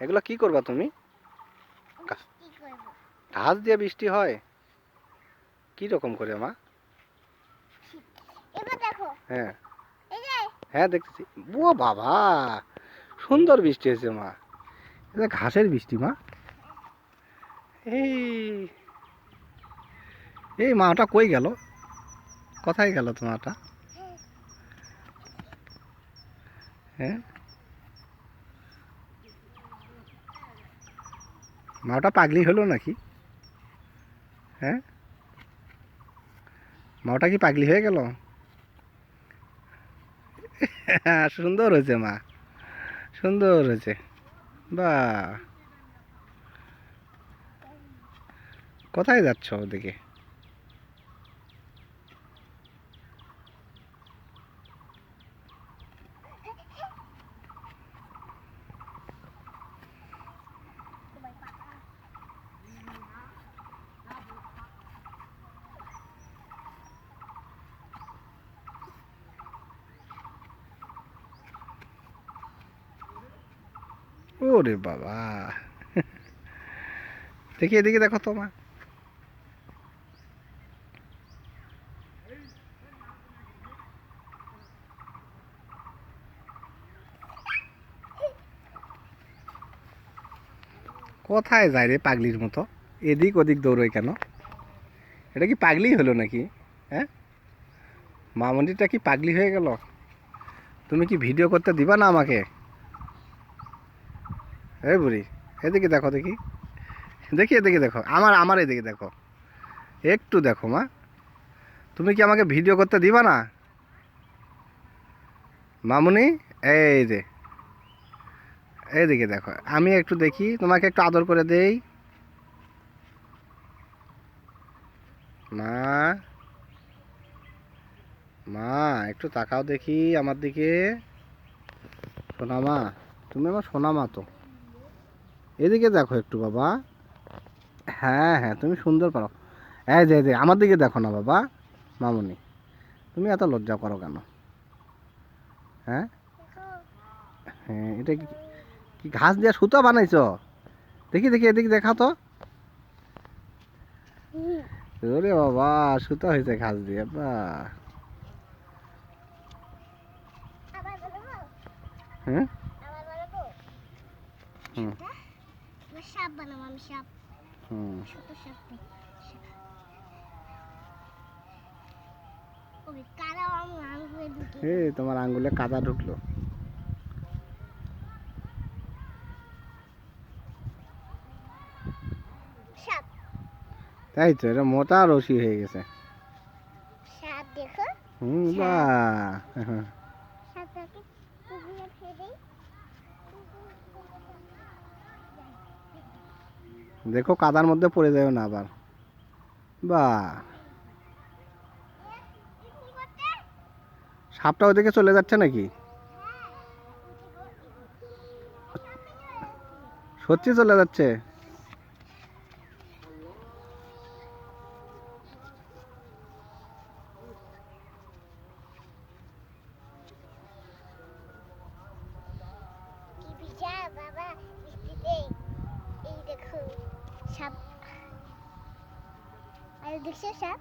এগুলো কি করবা তুমি? ঘাস দিয়ে বৃষ্টি হয়? কি রকম করে মা? হ্যাঁ। হ্যাঁ দেখতেছি। ও বাবা! সুন্দর বৃষ্টি হয়েছে মা। এটা ঘাসের বৃষ্টি মা। এই এই মাটা কই গেল? কোথায় গেল তোমারটা? হ্যাঁ? মাটা পাগলি হলো নাকি? হ্যাঁ? মাওটা কি পাগলি হয়ে গেল? সুন্দর হয়েছে মা। সুন্দর হয়েছে। বা কোথায় যাচ্ছ ওদিকে? ওরে বাবা। দেখি এদিকে দেখো তো মা। কোথায় যায় রে পাগলির মতো? এদিক ওদিক দৌড়োয় কেন? এটা কি পাগলি হলো নাকি? হ্যাঁ? মামনিটা কি পাগলি হয়ে গেল? তুমি কি ভিডিও করতে দিবা না আমাকে? এই বুড়ি, এদিকে দেখো দেখি। দেখি, এদিকে দেখো। আমার আমার এদিকে দেখো। একটু দেখো, মা। তুমি কি আমাকে ভিডিও করতে দিবা না? মামুনি, এই যে। এইদিকে দেখো। আমি একটু দেখি, তোমাকে একটু আদর করে দেই। মা। মা, একটু তাকাও দেখি আমার দিকে। সোনা মা তুমি আমার সোনা মা তো। এদিকে দেখো একটু বাবা। হ্যাঁ হ্যাঁ তুমি সুন্দর পারো। এই যে যে, আমার দিকে দেখো না বাবা, মামনি। তুমি এত লজ্জা করো কেন? হ্যাঁ? হ্যাঁ এটা কি ঘাস দিয়ে সুতো বানাইছো? দেখি দেখি, এদিকে দেখা তো। ওরে বাবা, সুতো হয়েছে ঘাস দিয়ে, বা। হ্যাঁ? হুম। সাপ বানাবো আমি সাপ। হুম। ছোট সাপ এই তোমার আঙ্গুলে কাদা ঢুকলো। তাই তো এটা মোটা রশি হয়ে গেছে। সাপ দেখো। হুম বা দেখো কাদার মধ্যে পড়ে যাবে না আবার। বা। সাপটা ওদিকে চলে যাচ্ছে নাকি? সত্যি চলে যাচ্ছে? সাপ আর দেখছো সাপ